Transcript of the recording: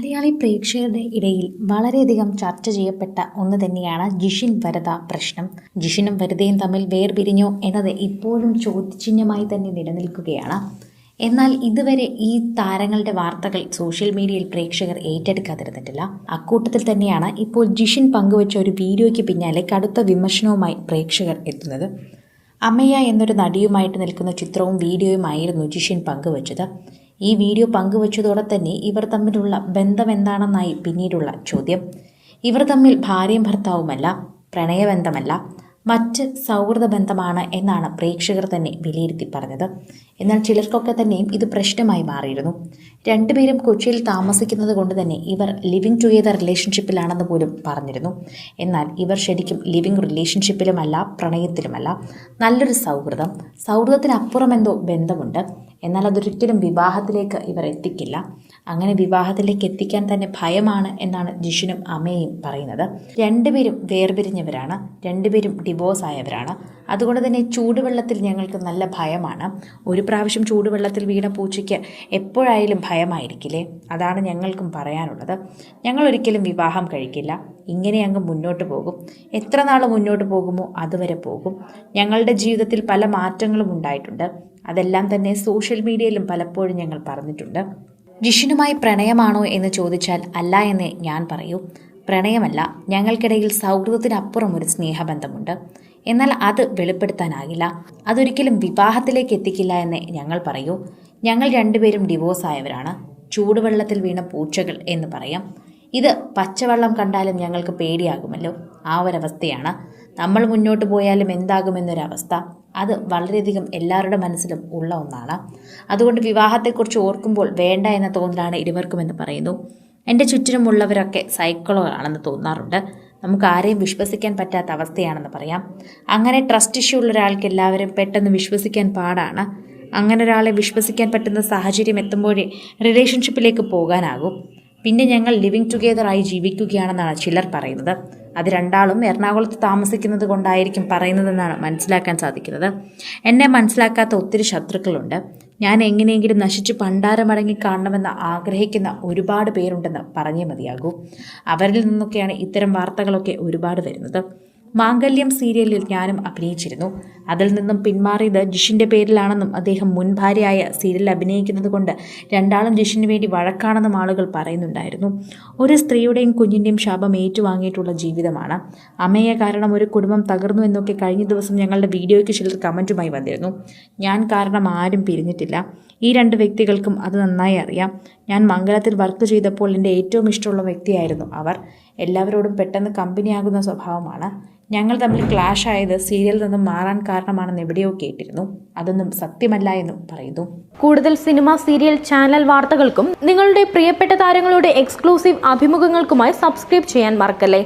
മലയാളി പ്രേക്ഷകരുടെ ഇടയിൽ വളരെയധികം ചർച്ച ചെയ്യപ്പെട്ട ഒന്ന് തന്നെയാണ് ജിഷിൻ വരദ പ്രശ്നം. ജിഷിനും വരദയും തമ്മിൽ വേർപിരിഞ്ഞോ എന്നത് ഇപ്പോഴും ചോദ്യചിഹ്നമായി തന്നെ നിലനിൽക്കുകയാണ്. എന്നാൽ ഇതുവരെ ഈ താരങ്ങളുടെ വാർത്തകൾ സോഷ്യൽ മീഡിയയിൽ പ്രേക്ഷകർ ഏറ്റെടുക്കാതിരുന്നിട്ടില്ല. അക്കൂട്ടത്തിൽ തന്നെയാണ് ഇപ്പോൾ ജിഷിൻ പങ്കുവച്ച ഒരു വീഡിയോയ്ക്ക് പിന്നാലെ കടുത്ത വിമർശനവുമായി പ്രേക്ഷകർ എത്തുന്നത്. അമ്മയ്യ എന്നൊരു നടിയുമായിട്ട് നിൽക്കുന്ന ചിത്രവും വീഡിയോയുമായിരുന്നു ജിഷിൻ പങ്കുവച്ചത്. ഈ വീഡിയോ പങ്കുവച്ചതോടെ തന്നെ ഇവർ തമ്മിലുള്ള ബന്ധം എന്താണെന്നായി പിന്നീടുള്ള ചോദ്യം. ഇവർ തമ്മിൽ ഭാര്യയും ഭർത്താവുമല്ല പ്രണയബന്ധമല്ല മറ്റ് സൗഹൃദ ബന്ധമാണ് എന്നാണ് പ്രേക്ഷകർ തന്നെ വിലയിരുത്തി പറഞ്ഞത്. എന്നാൽ ചിലർക്കൊക്കെ തന്നെയും ഇത് പ്രശ്നമായി മാറിയിരുന്നു. രണ്ടുപേരും കൊച്ചിയിൽ താമസിക്കുന്നത് കൊണ്ട് തന്നെ ഇവർ ലിവിങ് ടുഗെദർ റിലേഷൻഷിപ്പിലാണെന്ന് പോലും പറഞ്ഞിരുന്നു. എന്നാൽ ഇവർ ശരിക്കും ലിവിങ് റിലേഷൻഷിപ്പിലുമല്ല പ്രണയത്തിലുമല്ല. നല്ലൊരു സൗഹൃദം. സൗഹൃദത്തിനപ്പുറം എന്തോ ബന്ധമുണ്ട്. എന്നാൽ അതൊരിക്കലും വിവാഹത്തിലേക്ക് ഇവർ എത്തിക്കില്ല. അങ്ങനെ വിവാഹത്തിലേക്ക് എത്തിക്കാൻ തന്നെ ഭയമാണ് എന്നാണ് ജിഷുനും അമ്മയും പറയുന്നത്. രണ്ടുപേരും വേർപിരിഞ്ഞവരാണ്. രണ്ടുപേരും ഡിവോഴ്സ് ആയവരാണ്. അതുകൊണ്ട് തന്നെ ചൂടുവെള്ളത്തിൽ ഞങ്ങൾക്ക് നല്ല ഭയമാണ്. ഒരു പ്രാവശ്യം ചൂടുവെള്ളത്തിൽ വീണ പൂച്ചയ്ക്ക് എപ്പോഴായാലും ഭയമായിരിക്കില്ലേ? അതാണ് ഞങ്ങൾക്കും പറയാനുള്ളത്. ഞങ്ങൾ ഒരിക്കലും വിവാഹം കഴിക്കില്ല. ഇങ്ങനെ അങ്ങ് മുന്നോട്ട് പോകും. എത്ര നാൾ മുന്നോട്ട് പോകുമോ അതുവരെ പോകും. ഞങ്ങളുടെ ജീവിതത്തിൽ പല മാറ്റങ്ങളും ഉണ്ടായിട്ടുണ്ട്. അതെല്ലാം തന്നെ സോഷ്യൽ മീഡിയയിലും പലപ്പോഴും ഞങ്ങൾ പറഞ്ഞിട്ടുണ്ട്. ജിഷിനുമായി പ്രണയമാണോ എന്ന് ചോദിച്ചാൽ അല്ല എന്ന് ഞാൻ പറയൂ. പ്രണയമല്ല ഞങ്ങൾക്കിടയിൽ സൗഹൃദത്തിനപ്പുറം ഒരു സ്നേഹബന്ധമുണ്ട്. എന്നാൽ അത് വെളിപ്പെടുത്താനാകില്ല. അതൊരിക്കലും വിവാഹത്തിലേക്ക് എത്തിക്കില്ല എന്ന് ഞങ്ങൾ പറയൂ. ഞങ്ങൾ രണ്ടുപേരും ഡിവോഴ്സ് ആയവരാണ്. ചൂടുവെള്ളത്തിൽ വീണ പൂച്ചകൾ എന്ന് പറയാം. ഇത് പച്ചവെള്ളം കണ്ടാലും ഞങ്ങൾക്ക് പേടിയാകുമല്ലോ. ആ ഒരവസ്ഥയാണ്. നമ്മൾ മുന്നോട്ട് പോയാലും എന്താകുമെന്നൊരവസ്ഥ. അത് വളരെയധികം എല്ലാവരുടെ മനസ്സിലും ഉള്ള ഒന്നാണ്. അതുകൊണ്ട് വിവാഹത്തെക്കുറിച്ച് ഓർക്കുമ്പോൾ വേണ്ട എന്ന തോന്നലാണ് ഇരുവർക്കുമെന്ന് പറയുന്നു. എന്റെ ചുറ്റിനുമുള്ളവരൊക്കെ സൈക്കിളുകളാണെന്ന് തോന്നാറുണ്ട്. നമുക്ക് ആരെയും വിശ്വസിക്കാൻ പറ്റാത്ത അവസ്ഥയാണെന്ന് പറയാം. അങ്ങനെ ട്രസ്റ്റ് ഇഷ്യൂ ഉള്ള ഒരാൾക്ക് എല്ലാവരും പെട്ടെന്ന് വിശ്വസിക്കാൻ പാടാണ്. അങ്ങനെ ഒരാളെ വിശ്വസിക്കാൻ പറ്റുന്ന സാഹചര്യം എത്തുമ്പോഴേ റിലേഷൻഷിപ്പിലേക്ക് പോകാനാകും. പിന്നെ ഞങ്ങൾ ലിവിങ് ടുഗെദറായി ജീവിക്കുകയാണെന്നാണ് ചിലർ പറയുന്നത്. അത് രണ്ടാളും എറണാകുളത്ത് താമസിക്കുന്നത് കൊണ്ടായിരിക്കും പറയുന്നതെന്നാണ് മനസ്സിലാക്കാൻ സാധിക്കുന്നത്. എന്നെ മനസ്സിലാക്കാത്ത ഒത്തിരി ശത്രുക്കളുണ്ട്. ഞാൻ എങ്ങനെയെങ്കിലും നശിച്ച് പണ്ടാരമടങ്ങി കാണണമെന്ന് ആഗ്രഹിക്കുന്ന ഒരുപാട് പേരുണ്ടെന്ന് പറഞ്ഞേ മതിയാകൂ. അവരിൽ നിന്നൊക്കെയാണ് ഇത്തരം വാർത്തകളൊക്കെ ഒരുപാട് വരുന്നത്. മാംഗല്യം സീരിയലിൽ ഞാനും അഭിനയിച്ചിരുന്നു. അതിൽ നിന്നും പിന്മാറിയത് ജിഷിന്റെ പേരിലാണെന്നും അദ്ദേഹം മുൻ ഭാര്യയായ സീരിയലിൽ അഭിനയിക്കുന്നത് കൊണ്ട് രണ്ടാളും ജിഷിന് വേണ്ടി വഴക്കാണെന്നും ആളുകൾ പറയുന്നുണ്ടായിരുന്നു. ഒരു സ്ത്രീയുടെയും കുഞ്ഞിന്റെയും ശാപം ഏറ്റുവാങ്ങിയിട്ടുള്ള ജീവിതമാണ്. അമ്മയെ കാരണം ഒരു കുടുംബം തകർന്നു എന്നൊക്കെ കഴിഞ്ഞ ദിവസം ഞങ്ങളുടെ വീഡിയോയ്ക്ക് ചിലർ കമന്റുമായി വന്നിരുന്നു. ഞാൻ കാരണം ആരും പിരിഞ്ഞിട്ടില്ല. ഈ രണ്ട് വ്യക്തികൾക്കും അത് നന്നായി അറിയാം. ഞാൻ മംഗലത്തിൽ വർക്ക് ചെയ്തപ്പോൾ എന്റെ ഏറ്റവും ഇഷ്ടമുള്ള വ്യക്തിയായിരുന്നു അവർ. എല്ലാവരോടും പെട്ടെന്ന് കമ്പനിയാകുന്ന സ്വഭാവമാണ്. ഞങ്ങൾ തമ്മിൽ ക്ലാഷ് ആയത് സീരിയലിൽ നിന്നും മാറാൻ കാരണമാണെന്ന് എവിടെയോ കേട്ടിരുന്നു. അതൊന്നും സത്യമല്ല എന്നും പറയുന്നു. കൂടുതൽ സിനിമ സീരിയൽ ചാനൽ വാർത്തകൾക്കും നിങ്ങളുടെ പ്രിയപ്പെട്ട താരങ്ങളുടെ എക്സ്ക്ലൂസീവ് അഭിമുഖങ്ങൾക്കുമായി സബ്സ്ക്രൈബ് ചെയ്യാൻ മറക്കല്ലേ?